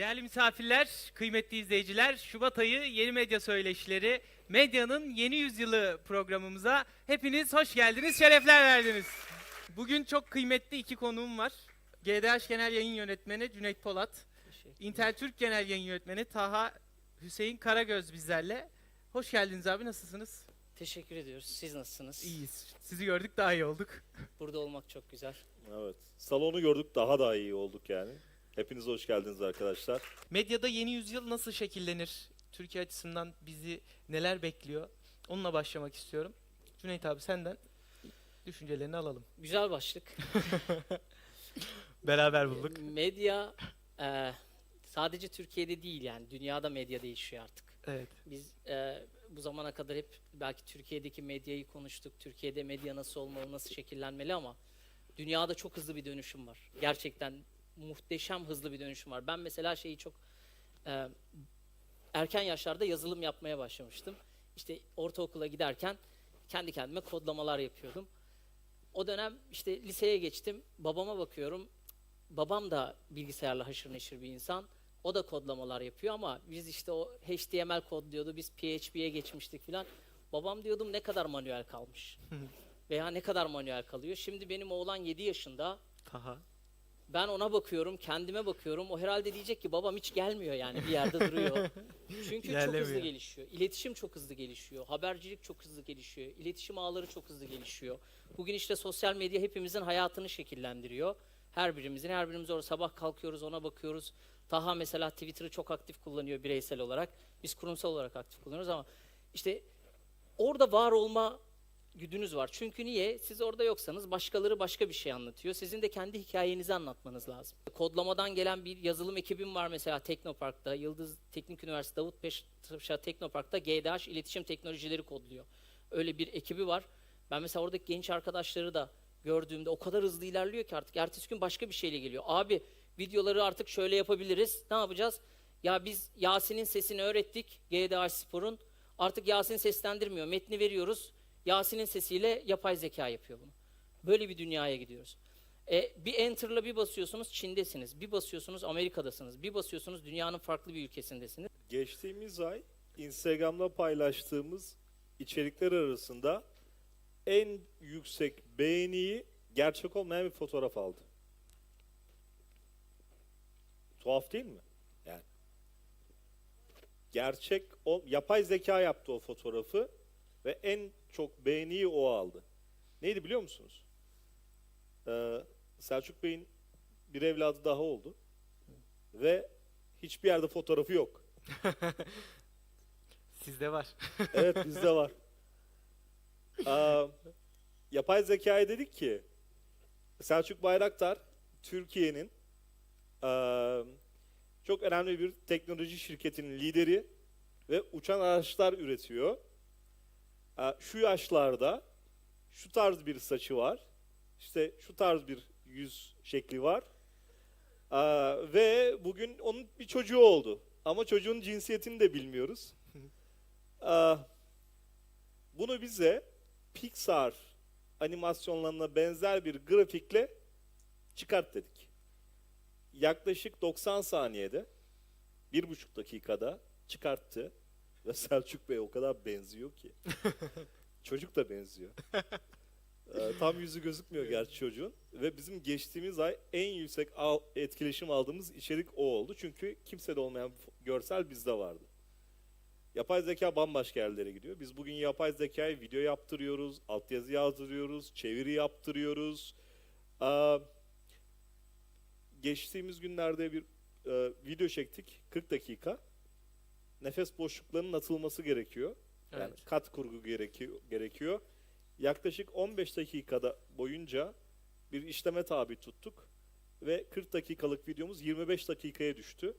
Değerli misafirler, kıymetli izleyiciler, Şubat ayı Yeni Medya Söyleşileri, Medyanın Yeni Yüzyılı programımıza hepiniz hoş geldiniz, şerefler verdiniz. Bugün çok kıymetli iki konuğum var. GDH Genel Yayın Yönetmeni Cüneyt Polat, Intel Türk Genel Yayın Yönetmeni Taha Hüseyin Karagöz bizlerle. Hoş geldiniz abi, nasılsınız? Teşekkür ediyoruz. Siz nasılsınız? İyiyiz. Sizi gördük daha iyi olduk. Burada olmak çok güzel. Evet. Salonu gördük daha da iyi olduk yani. Hepiniz hoş geldiniz arkadaşlar. Medyada yeni yüzyıl nasıl şekillenir? Türkiye açısından bizi neler bekliyor? Onunla başlamak istiyorum. Cüneyt abi senden düşüncelerini alalım. Güzel başlık. Beraber bulduk. Medya e, sadece Türkiye'de değil yani dünyada medya değişiyor artık. Evet. Biz e, bu zamana kadar hep belki Türkiye'deki medyayı konuştuk. Türkiye'de medya nasıl olmalı, nasıl şekillenmeli ama dünyada çok hızlı bir dönüşüm var. Gerçekten muhteşem hızlı bir dönüşüm var. Ben mesela şeyi çok e, erken yaşlarda yazılım yapmaya başlamıştım. İşte ortaokula giderken kendi kendime kodlamalar yapıyordum. O dönem işte liseye geçtim. Babama bakıyorum. Babam da bilgisayarla haşır neşir bir insan. O da kodlamalar yapıyor ama biz işte o HTML kod diyordu. Biz PHP'ye geçmiştik filan. Babam diyordum ne kadar manuel kalmış. Veya ne kadar manuel kalıyor. Şimdi benim oğlan 7 yaşında. Taha. Ben ona bakıyorum, kendime bakıyorum. O herhalde diyecek ki babam hiç gelmiyor yani bir yerde duruyor. Çünkü çok hızlı gelişiyor. İletişim çok hızlı gelişiyor. Habercilik çok hızlı gelişiyor. İletişim ağları çok hızlı gelişiyor. Bugün işte sosyal medya hepimizin hayatını şekillendiriyor. Her birimizin, her birimiz orada sabah kalkıyoruz, ona bakıyoruz. Taha mesela Twitter'ı çok aktif kullanıyor bireysel olarak. Biz kurumsal olarak aktif kullanıyoruz ama işte orada var olma güdünüz var. Çünkü niye? Siz orada yoksanız başkaları başka bir şey anlatıyor. Sizin de kendi hikayenizi anlatmanız lazım. Kodlamadan gelen bir yazılım ekibim var mesela Teknopark'ta. Yıldız Teknik Üniversitesi Davut Paşa Teknopark'ta GDH iletişim teknolojileri kodluyor. Öyle bir ekibi var. Ben mesela oradaki genç arkadaşları da gördüğümde o kadar hızlı ilerliyor ki artık ertesi gün başka bir şeyle geliyor. Abi videoları artık şöyle yapabiliriz. Ne yapacağız? Ya biz Yasin'in sesini öğrettik GDH Spor'un. Artık Yasin seslendirmiyor. Metni veriyoruz. Yasin'in sesiyle yapay zeka yapıyor bunu. Böyle bir dünyaya gidiyoruz. E, bir enter'la bir basıyorsunuz Çin'desiniz. Bir basıyorsunuz Amerika'dasınız. Bir basıyorsunuz dünyanın farklı bir ülkesindesiniz. Geçtiğimiz ay Instagram'da paylaştığımız içerikler arasında en yüksek beğeniyi gerçek olmayan bir fotoğraf aldı. Tuhaf değil mi? Yani gerçek o yapay zeka yaptı o fotoğrafı ve en çok beğeniyi o aldı. Neydi biliyor musunuz? Ee, Selçuk Bey'in bir evladı daha oldu ve hiçbir yerde fotoğrafı yok. Sizde var. Evet bizde var. Aa, yapay zekaya dedik ki Selçuk Bayraktar Türkiye'nin aa, çok önemli bir teknoloji şirketinin lideri ve uçan araçlar üretiyor. Aa, şu yaşlarda şu tarz bir saçı var. İşte şu tarz bir yüz şekli var. Aa, ve bugün onun bir çocuğu oldu. Ama çocuğun cinsiyetini de bilmiyoruz. Aa, bunu bize Pixar animasyonlarına benzer bir grafikle çıkart dedik. Yaklaşık 90 saniyede, bir buçuk dakikada çıkarttı ve Selçuk Bey o kadar benziyor ki. Çocuk da benziyor. Ee, tam yüzü gözükmüyor gerçi çocuğun. Ve bizim geçtiğimiz ay en yüksek al- etkileşim aldığımız içerik o oldu. Çünkü kimsede olmayan görsel bizde vardı. Yapay zeka bambaşka yerlere gidiyor. Biz bugün yapay zekaya video yaptırıyoruz, altyazı yazdırıyoruz, çeviri yaptırıyoruz. Aa, geçtiğimiz günlerde bir e, video çektik, 40 dakika. Nefes boşluklarının atılması gerekiyor. Yani Evet. kat kurgu gerekiyor. gerekiyor. Yaklaşık 15 dakikada boyunca bir işleme tabi tuttuk ve 40 dakikalık videomuz 25 dakikaya düştü.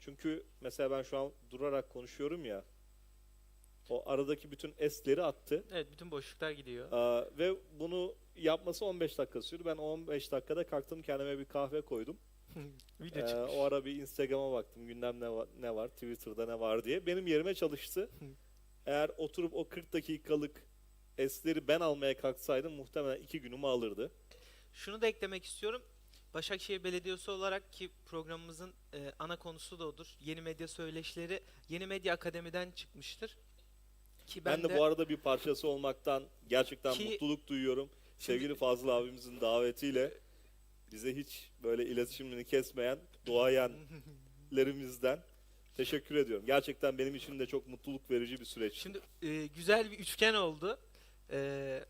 Çünkü mesela ben şu an durarak konuşuyorum ya. O aradaki bütün esleri attı. Evet bütün boşluklar gidiyor. Aa, ve bunu yapması 15 dakika sürdü. Ben 15 dakikada kalktım kendime bir kahve koydum. Video Ee, o ara bir Instagram'a baktım gündem ne var, ne var, Twitter'da ne var diye. Benim yerime çalıştı. Eğer oturup o 40 dakikalık esleri ben almaya kalksaydım muhtemelen iki günümü alırdı. Şunu da eklemek istiyorum. Başakşehir Belediyesi olarak ki programımızın e, ana konusu da odur. Yeni medya söyleşileri Yeni Medya Akademi'den çıkmıştır. Ki Ben, de, bu arada bir parçası olmaktan gerçekten Ki- mutluluk duyuyorum. Sevgili Fazıl abimizin davetiyle bize hiç böyle iletişimini kesmeyen duayenlerimizden teşekkür ediyorum. Gerçekten benim için de çok mutluluk verici bir süreç. Şimdi e, güzel bir üçgen oldu. E,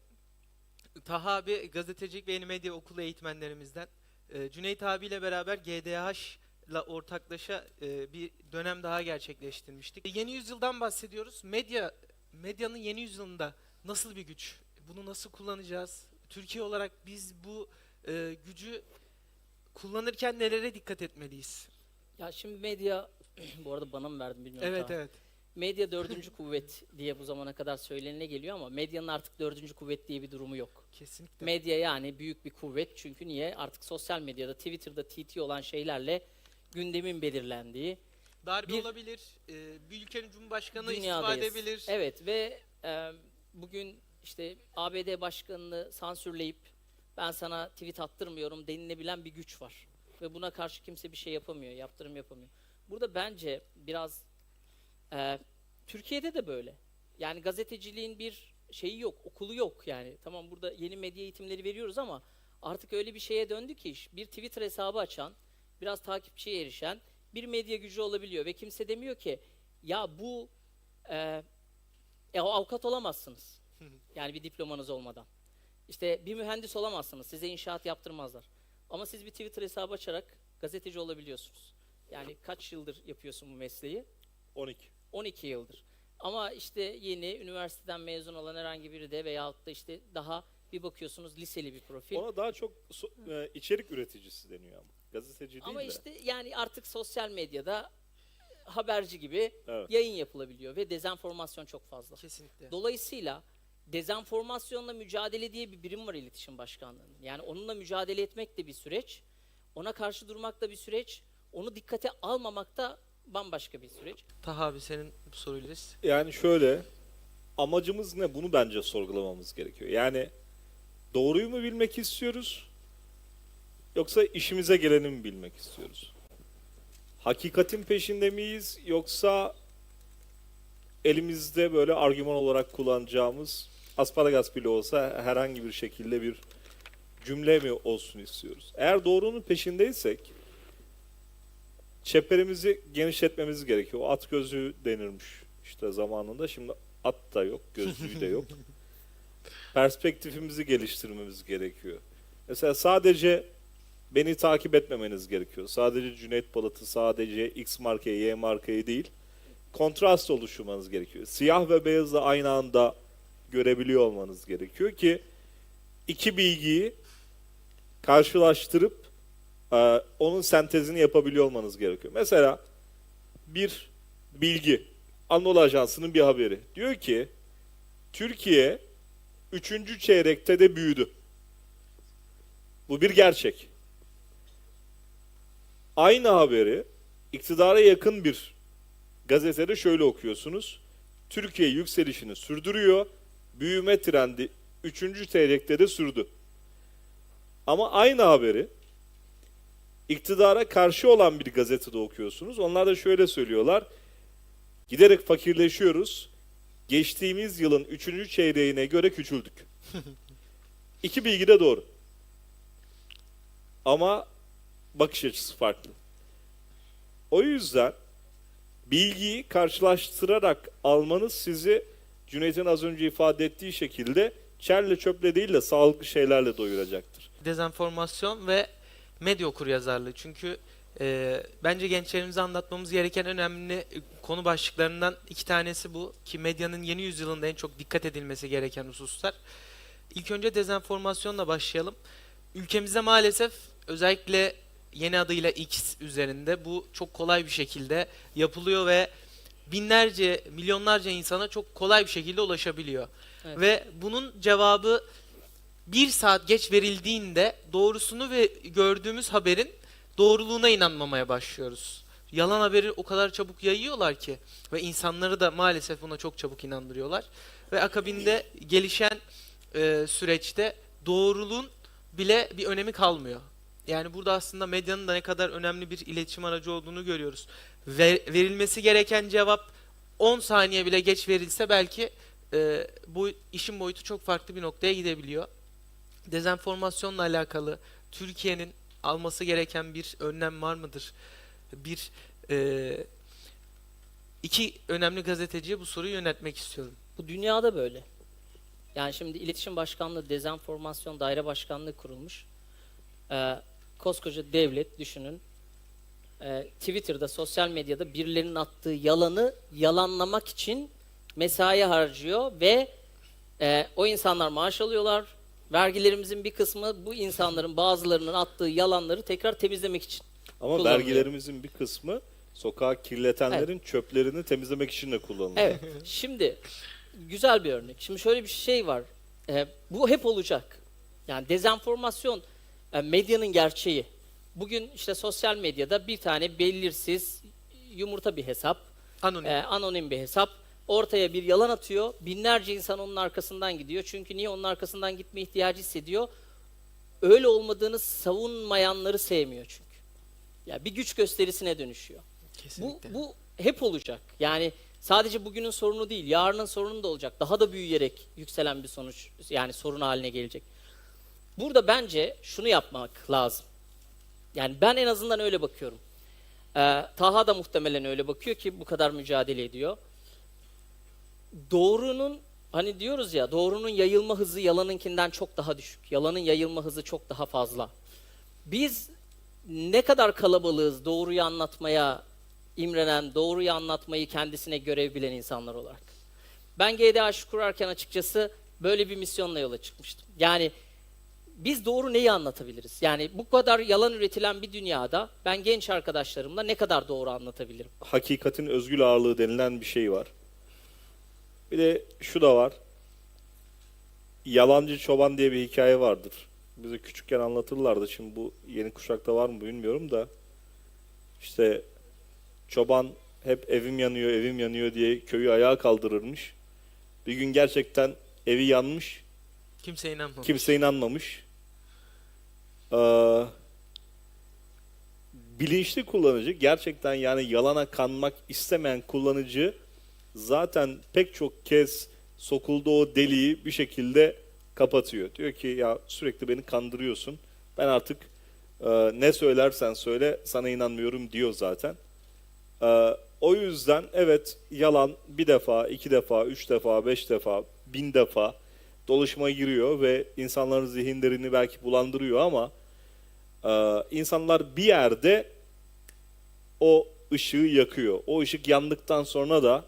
Taha abi gazetecilik ve yeni medya okulu eğitmenlerimizden. E, Cüneyt abiyle beraber GDH ile ortaklaşa e, bir dönem daha gerçekleştirmiştik. E, Yeni yüzyıldan bahsediyoruz. Medya medyanın yeni yüzyılında nasıl bir güç? Bunu nasıl kullanacağız? Türkiye olarak biz bu e, gücü kullanırken nelere dikkat etmeliyiz? Ya şimdi medya, bu arada bana mı verdin bilmiyorum. Evet Taha. evet. Medya dördüncü kuvvet diye bu zamana kadar söylenile geliyor ama medyanın artık dördüncü kuvvet diye bir durumu yok. Kesinlikle. Medya yani büyük bir kuvvet çünkü niye? Artık sosyal medyada, Twitter'da TT olan şeylerle gündemin belirlendiği, Darbe Bir- olabilir. e, bir ülkenin cumhurbaşkanı istifa edebilir. Evet ve e, bugün işte ABD başkanını sansürleyip ben sana tweet attırmıyorum denilebilen bir güç var. Ve buna karşı kimse bir şey yapamıyor, yaptırım yapamıyor. Burada bence biraz e, Türkiye'de de böyle. Yani gazeteciliğin bir şeyi yok, okulu yok yani. Tamam burada yeni medya eğitimleri veriyoruz ama artık öyle bir şeye döndü ki iş. Bir Twitter hesabı açan, biraz takipçiye erişen bir medya gücü olabiliyor ve kimse demiyor ki ya bu e, e, avukat olamazsınız. Yani bir diplomanız olmadan. İşte bir mühendis olamazsınız. Size inşaat yaptırmazlar. Ama siz bir Twitter hesabı açarak gazeteci olabiliyorsunuz. Yani kaç yıldır yapıyorsun bu mesleği? 12. 12 yıldır. Ama işte yeni üniversiteden mezun olan herhangi biri de veyahut da işte daha bir bakıyorsunuz liseli bir profil. Ona daha çok so- e, içerik üreticisi deniyor ama. Gazeteci değil Ama de. işte yani artık sosyal medyada haberci gibi Evet. yayın yapılabiliyor ve dezenformasyon çok fazla. Kesinlikle. Dolayısıyla dezenformasyonla mücadele diye bir birim var iletişim başkanlığının. Yani onunla mücadele etmek de bir süreç. Ona karşı durmak da bir süreç. Onu dikkate almamak da bambaşka bir süreç. Taha abi senin bu soruyla Yani şöyle amacımız ne bunu bence sorgulamamız gerekiyor. Yani doğruyu mu bilmek istiyoruz yoksa işimize geleni mi bilmek istiyoruz? Hakikatin peşinde miyiz yoksa elimizde böyle argüman olarak kullanacağımız asparagas bile olsa herhangi bir şekilde bir cümle mi olsun istiyoruz? Eğer doğrunun peşindeysek çeperimizi genişletmemiz gerekiyor. O at gözlüğü denirmiş işte zamanında. Şimdi at da yok, gözlüğü de yok. Perspektifimizi geliştirmemiz gerekiyor. Mesela sadece beni takip etmemeniz gerekiyor. Sadece Cüneyt Balat'ı, sadece X markayı, Y markayı değil. Kontrast oluşturmanız gerekiyor. Siyah ve beyazı aynı anda görebiliyor olmanız gerekiyor ki iki bilgiyi karşılaştırıp e, onun sentezini yapabiliyor olmanız gerekiyor. Mesela bir bilgi, Anadolu Ajansı'nın bir haberi. Diyor ki Türkiye 3. çeyrekte de büyüdü. Bu bir gerçek. Aynı haberi iktidara yakın bir gazetede şöyle okuyorsunuz. Türkiye yükselişini sürdürüyor. Büyüme trendi 3. çeyrekte de sürdü. Ama aynı haberi iktidara karşı olan bir gazetede okuyorsunuz. Onlar da şöyle söylüyorlar. Giderek fakirleşiyoruz. Geçtiğimiz yılın üçüncü çeyreğine göre küçüldük. İki bilgi de doğru. Ama bakış açısı farklı. O yüzden bilgiyi karşılaştırarak almanız sizi Cüneyt'in az önce ifade ettiği şekilde çerle çöple değil de sağlıklı şeylerle doyuracaktır. dezenformasyon ve medya okuryazarlığı. Çünkü e, bence gençlerimize anlatmamız gereken önemli e, konu başlıklarından iki tanesi bu. Ki medyanın yeni yüzyılında en çok dikkat edilmesi gereken hususlar. İlk önce dezenformasyonla başlayalım. Ülkemizde maalesef özellikle yeni adıyla X üzerinde bu çok kolay bir şekilde yapılıyor ve binlerce, milyonlarca insana çok kolay bir şekilde ulaşabiliyor. Evet. Ve bunun cevabı bir saat geç verildiğinde doğrusunu ve gördüğümüz haberin doğruluğuna inanmamaya başlıyoruz. Yalan haberi o kadar çabuk yayıyorlar ki ve insanları da maalesef buna çok çabuk inandırıyorlar. Ve akabinde gelişen e, süreçte doğruluğun bile bir önemi kalmıyor. Yani burada aslında medyanın da ne kadar önemli bir iletişim aracı olduğunu görüyoruz. Ve verilmesi gereken cevap 10 saniye bile geç verilse belki e, bu işin boyutu çok farklı bir noktaya gidebiliyor. Dezenformasyonla alakalı Türkiye'nin alması gereken bir önlem var mıdır? Bir e, iki önemli gazeteciye bu soruyu yöneltmek istiyorum. Bu dünyada böyle. Yani şimdi İletişim Başkanlığı Dezenformasyon Daire Başkanlığı kurulmuş. Ee, koskoca devlet düşünün. Ee, Twitter'da, sosyal medyada birilerinin attığı yalanı yalanlamak için mesai harcıyor ve e, o insanlar maaş alıyorlar. Vergilerimizin bir kısmı bu insanların bazılarının attığı yalanları tekrar temizlemek için. Ama vergilerimizin bir kısmı sokağı kirletenlerin çöplerini temizlemek için de kullanılıyor. Evet. Şimdi güzel bir örnek. Şimdi şöyle bir şey var. Ee, bu hep olacak. Yani dezenformasyon e, medyanın gerçeği. Bugün işte sosyal medyada bir tane belirsiz yumurta bir hesap, Anonim. e, anonim bir hesap ortaya bir yalan atıyor. Binlerce insan onun arkasından gidiyor. Çünkü niye onun arkasından gitme ihtiyacı hissediyor? Öyle olmadığını savunmayanları sevmiyor çünkü. Ya bir güç gösterisine dönüşüyor. Bu, Kesinlikle. bu hep olacak. Yani sadece bugünün sorunu değil, yarının sorunu da olacak. Daha da büyüyerek yükselen bir sonuç, yani sorun haline gelecek. Burada bence şunu yapmak lazım. Yani ben en azından öyle bakıyorum. Ee, Taha da muhtemelen öyle bakıyor ki bu kadar mücadele ediyor. Doğrunun, hani diyoruz ya, doğrunun yayılma hızı yalanınkinden çok daha düşük. Yalanın yayılma hızı çok daha fazla. Biz ne kadar kalabalığız doğruyu anlatmaya imrenen, doğruyu anlatmayı kendisine görev bilen insanlar olarak. Ben GDH kurarken açıkçası böyle bir misyonla yola çıkmıştım. Yani biz doğru neyi anlatabiliriz? Yani bu kadar yalan üretilen bir dünyada ben genç arkadaşlarımla ne kadar doğru anlatabilirim? Hakikatin özgül ağırlığı denilen bir şey var. Bir de şu da var. Yalancı çoban diye bir hikaye vardır. Bize küçükken anlatırlardı. Şimdi bu yeni kuşakta var mı bilmiyorum da. İşte çoban hep evim yanıyor, evim yanıyor diye köyü ayağa kaldırırmış. Bir gün gerçekten evi yanmış. Kimse inanmamış. Kimse inanmamış. Ee, bilinçli kullanıcı gerçekten yani yalana kanmak istemeyen kullanıcı zaten pek çok kez sokulduğu o deliği bir şekilde kapatıyor. Diyor ki ya sürekli beni kandırıyorsun. Ben artık e, ne söylersen söyle sana inanmıyorum diyor zaten. Ee, o yüzden evet yalan bir defa, iki defa, üç defa, beş defa, bin defa dolaşıma giriyor ve insanların zihinlerini belki bulandırıyor ama e, insanlar bir yerde o ışığı yakıyor. O ışık yandıktan sonra da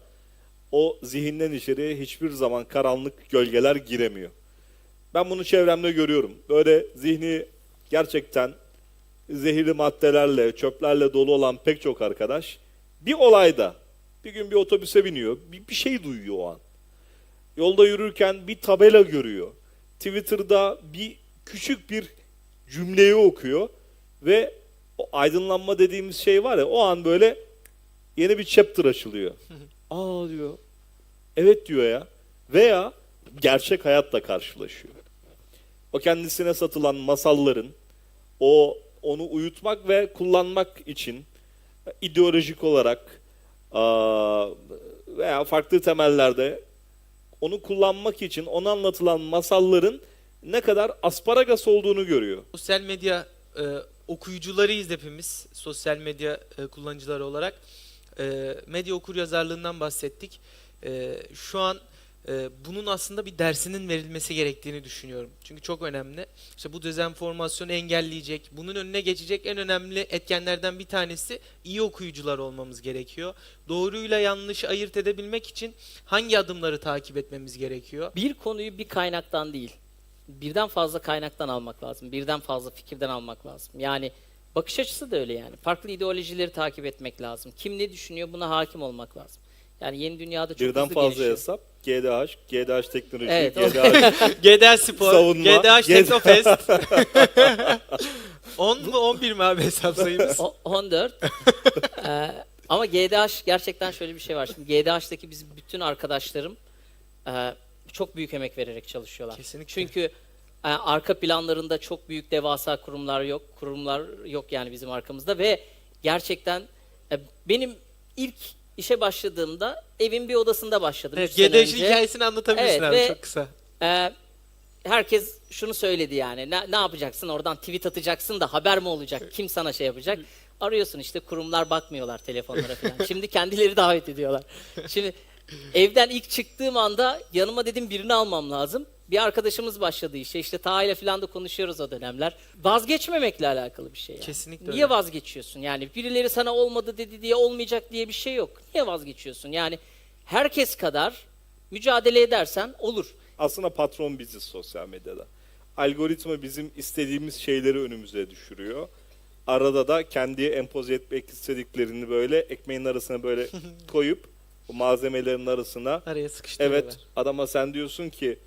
o zihinden içeriye hiçbir zaman karanlık gölgeler giremiyor. Ben bunu çevremde görüyorum. Böyle zihni gerçekten zehirli maddelerle, çöplerle dolu olan pek çok arkadaş bir olayda bir gün bir otobüse biniyor, bir, bir şey duyuyor o an. Yolda yürürken bir tabela görüyor. Twitter'da bir küçük bir cümleyi okuyor ve o aydınlanma dediğimiz şey var ya o an böyle yeni bir chapter açılıyor. Aa diyor. Evet diyor ya. Veya gerçek hayatla karşılaşıyor. O kendisine satılan masalların o onu uyutmak ve kullanmak için ideolojik olarak aa, veya farklı temellerde onu kullanmak için ona anlatılan masalların ne kadar asparagas olduğunu görüyor. Sosyal medya e, okuyucularıyız hepimiz. Sosyal medya e, kullanıcıları olarak. E, medya okuryazarlığından bahsettik. E, şu an e, bunun aslında bir dersinin verilmesi gerektiğini düşünüyorum. Çünkü çok önemli. İşte bu dezenformasyonu engelleyecek, bunun önüne geçecek en önemli etkenlerden bir tanesi iyi okuyucular olmamız gerekiyor. Doğruyla yanlışı ayırt edebilmek için hangi adımları takip etmemiz gerekiyor? Bir konuyu bir kaynaktan değil, birden fazla kaynaktan almak lazım. Birden fazla fikirden almak lazım. Yani bakış açısı da öyle yani. Farklı ideolojileri takip etmek lazım. Kim ne düşünüyor buna hakim olmak lazım. Yani yeni dünyada çok Birden fazla gelişiyor. hesap, GDH, GDH teknoloji, Evet, GDH GDH Spor, Savunma, GDH GDH Teknofest. 10 mu 11 mi abi hesap sayımız? O- 14. Ee, ama GDH gerçekten şöyle bir şey var. Şimdi GDH'daki bizim bütün arkadaşlarım e, çok büyük emek vererek çalışıyorlar. Kesinlikle. Çünkü E, arka planlarında çok büyük devasa kurumlar yok. Kurumlar yok yani bizim arkamızda ve gerçekten e, benim ilk işe başladığımda evin bir odasında başladım. Evet, GDŞ'in hikayesini anlatabilirsin Evet, abi ve- çok kısa. Ee, herkes şunu söyledi yani. Ne, ne yapacaksın? Oradan tweet atacaksın da haber mi olacak? Kim sana şey yapacak? Arıyorsun işte kurumlar bakmıyorlar telefonlara falan. Şimdi kendileri davet ediyorlar. Şimdi evden ilk çıktığım anda yanıma dedim birini almam lazım. Bir arkadaşımız başladı işe. İşte Taha ile falan da konuşuyoruz o dönemler. Vazgeçmemekle alakalı bir şey yani. Kesinlikle Niye öyle. vazgeçiyorsun? Yani birileri sana olmadı dedi diye olmayacak diye bir şey yok. Niye vazgeçiyorsun? Yani herkes kadar mücadele edersen olur. Aslında patron biziz sosyal medyada. Algoritma bizim istediğimiz şeyleri önümüze düşürüyor. Arada da kendi empoze etmek istediklerini böyle ekmeğin arasına böyle koyup o malzemelerin arasına Araya sıkıştırıyorlar. Evet adama sen diyorsun ki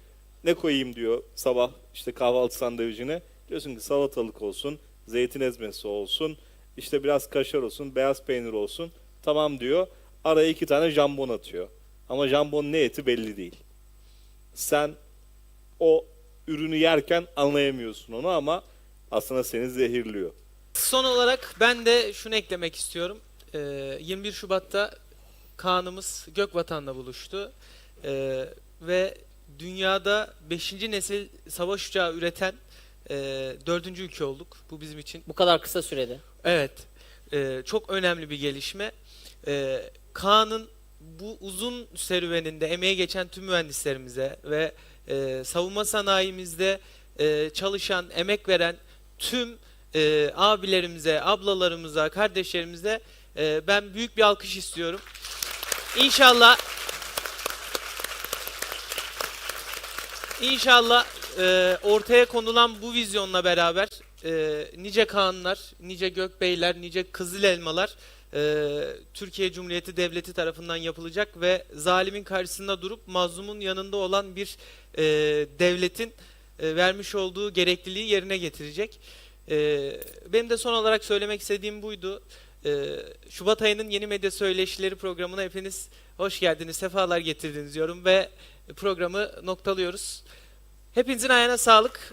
ne koyayım diyor sabah işte kahvaltı sandviçine. Diyorsun ki salatalık olsun, zeytin ezmesi olsun, işte biraz kaşar olsun, beyaz peynir olsun. Tamam diyor. Araya iki tane jambon atıyor. Ama jambon ne eti belli değil. Sen o ürünü yerken anlayamıyorsun onu ama aslında seni zehirliyor. Son olarak ben de şunu eklemek istiyorum. Ee, 21 Şubat'ta Kaan'ımız Gökvatan'la buluştu. Ee, ve dünyada 5. nesil savaş uçağı üreten e, 4. ülke olduk. Bu bizim için Bu kadar kısa sürede. Evet. Ee, çok önemli bir gelişme. Ee, Kaan'ın bu uzun serüveninde emeği geçen tüm mühendislerimize ve e, savunma sanayimizde e, çalışan, emek veren tüm e, abilerimize, ablalarımıza, kardeşlerimize e, ben büyük bir alkış istiyorum. İnşallah İnşallah e, ortaya konulan bu vizyonla beraber e, nice Kaanlar, nice Gökbeyler, nice Kızıl Elmalar e, Türkiye Cumhuriyeti Devleti tarafından yapılacak ve zalimin karşısında durup mazlumun yanında olan bir e, devletin e, vermiş olduğu gerekliliği yerine getirecek. E, benim de son olarak söylemek istediğim buydu. E, Şubat ayının yeni medya söyleşileri programına hepiniz hoş geldiniz, sefalar getirdiniz diyorum ve programı noktalıyoruz. Hepinizin ayağına sağlık.